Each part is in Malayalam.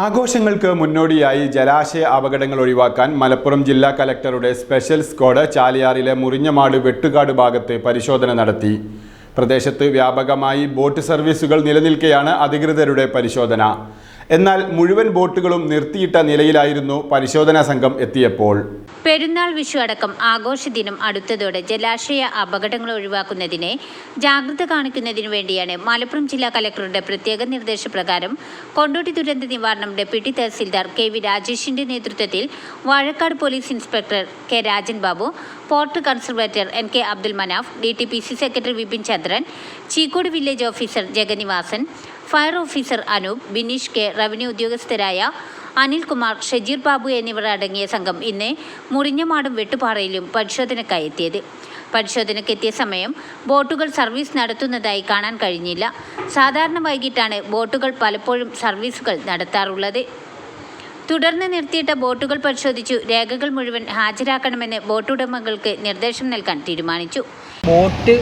ആഘോഷങ്ങൾക്ക് മുന്നോടിയായി ജലാശയ അപകടങ്ങൾ ഒഴിവാക്കാൻ മലപ്പുറം ജില്ലാ കലക്ടറുടെ സ്പെഷ്യൽ സ്ക്വാഡ് ചാലിയാറിലെ മുറിഞ്ഞമാട് വെട്ടുകാട് ഭാഗത്ത് പരിശോധന നടത്തി. പ്രദേശത്ത് വ്യാപകമായി ബോട്ട് സർവീസുകൾ നിലനിൽക്കെയാണ് അധികൃതരുടെ പരിശോധന. എന്നാൽ മുഴുവൻ ബോട്ടുകളും നിർത്തിയിട്ട നിലയിലായിരുന്നു പരിശോധനാ സംഘം എത്തിയപ്പോൾ. പെരുന്നാൾ വിഷു അടക്കം ആഘോഷ ദിനം അടുത്തതോടെ ജലാശയ അപകടങ്ങൾ ഒഴിവാക്കുന്നതിനെ ജാഗ്രത കാണിക്കുന്നതിനു വേണ്ടിയാണ് മലപ്പുറം ജില്ലാ കലക്ടറുടെ പ്രത്യേക നിർദ്ദേശപ്രകാരം കൊണ്ടോട്ടി ദുരന്ത നിവാരണം ഡെപ്യൂട്ടി തഹസിൽദാർ കെ വി രാജേഷിന്റെ നേതൃത്വത്തിൽ Vazhakkad police inspector K Rajan Babu port conservator N K Abdul Manaf D T P C secretary Vipin Chandran Cheekode village officer Jagannivasan fire officer Anoop Bineesh K revenue ഉദ്യോഗസ്ഥരായ Anilkumar Shajeer Babu എന്നിവർ അടങ്ങിയ സംഘം ഇന്ന് മുറിഞ്ഞമാടും വെട്ടുപാറയിലും പരിശോധനയ്ക്കായി എത്തിയത്. പരിശോധനയ്ക്കെത്തിയ സമയം ബോട്ടുകൾ സർവീസ് നടത്തുന്നതായി കാണാൻ കഴിഞ്ഞില്ല. സാധാരണ വൈകിട്ടാണ് ബോട്ടുകൾ പലപ്പോഴും സർവീസുകൾ നടത്താറുള്ളത്. തുടർന്ന് നിർത്തിയിട്ട ബോട്ടുകൾ പരിശോധിച്ചു രേഖകൾ മുഴുവൻ ഹാജരാക്കണമെന്ന് ബോട്ടുടമകൾക്ക് നിർദ്ദേശം നൽകാൻ തീരുമാനിച്ചു. ബോട്ട്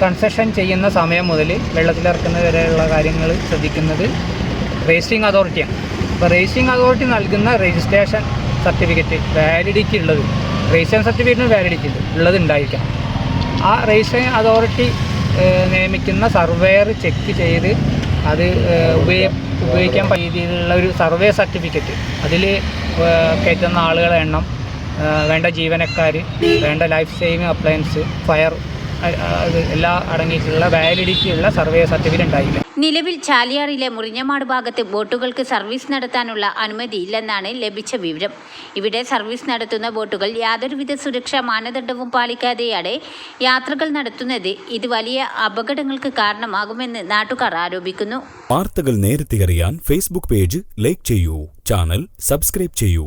കൺസ്ട്രക്ഷൻ ചെയ്യുന്ന സമയം മുതൽ വെള്ളത്തിലിറക്കുന്നത് വരെയുള്ള കാര്യങ്ങൾ ശ്രദ്ധിക്കുന്നത് റേസിംഗ് അതോറിറ്റിയാണ് അപ്പോൾ റേസിംഗ് അതോറിറ്റി നൽകുന്ന രജിസ്ട്രേഷൻ സർട്ടിഫിക്കറ്റ് വാലിഡിറ്റി ഉള്ളത് രജിസ്ട്രേഷൻ സർട്ടിഫിക്കറ്റിന് വാലിഡിറ്റി ഉള്ളത് ഉണ്ടായിരിക്കണം. ആ റേസിംഗ് അതോറിറ്റി നിയമിക്കുന്ന സർവേയർ ചെക്ക് ചെയ്ത് അത് ഉപയോഗ ഉപയോഗിക്കാൻ രീതിയിലുള്ള ഒരു സർവേ സർട്ടിഫിക്കറ്റ് അതിൽ കയറ്റുന്ന ആളുകളെ എണ്ണം വേണ്ട ജീവനക്കാർ വേണ്ട ലൈഫ് സേവിങ് അപ്ലയൻസ് ഫയർ എല്ലാം അടങ്ങിയിട്ടുള്ള വാലിഡിറ്റി ഉള്ള സർവേ സർട്ടിഫിക്കറ്റ് ഉണ്ടായില്ല. നിലവിൽ ചാലിയാറിലെ മുറിഞ്ഞമാട് ഭാഗത്ത് ബോട്ടുകൾക്ക് സർവീസ് നടത്താനുള്ള അനുമതിയില്ലെന്നാണ് ലഭിച്ച വിവരം. ഇവിടെ സർവീസ് നടത്തുന്ന ബോട്ടുകൾ യാതൊരുവിധ സുരക്ഷാ മാനദണ്ഡവും പാലിക്കാതെയാണ് യാത്രകൾ നടത്തുന്നത്. ഇത് വലിയ അപകടങ്ങൾക്ക് കാരണമാകുമെന്ന് നാട്ടുകാർ ആരോപിക്കുന്നു. വാർത്തകൾ നേരത്തെ അറിയാൻ ഫേസ്ബുക്ക് പേജ് ലൈക്ക് ചെയ്യൂ. ചാനൽ സബ്സ്ക്രൈബ് ചെയ്യൂ.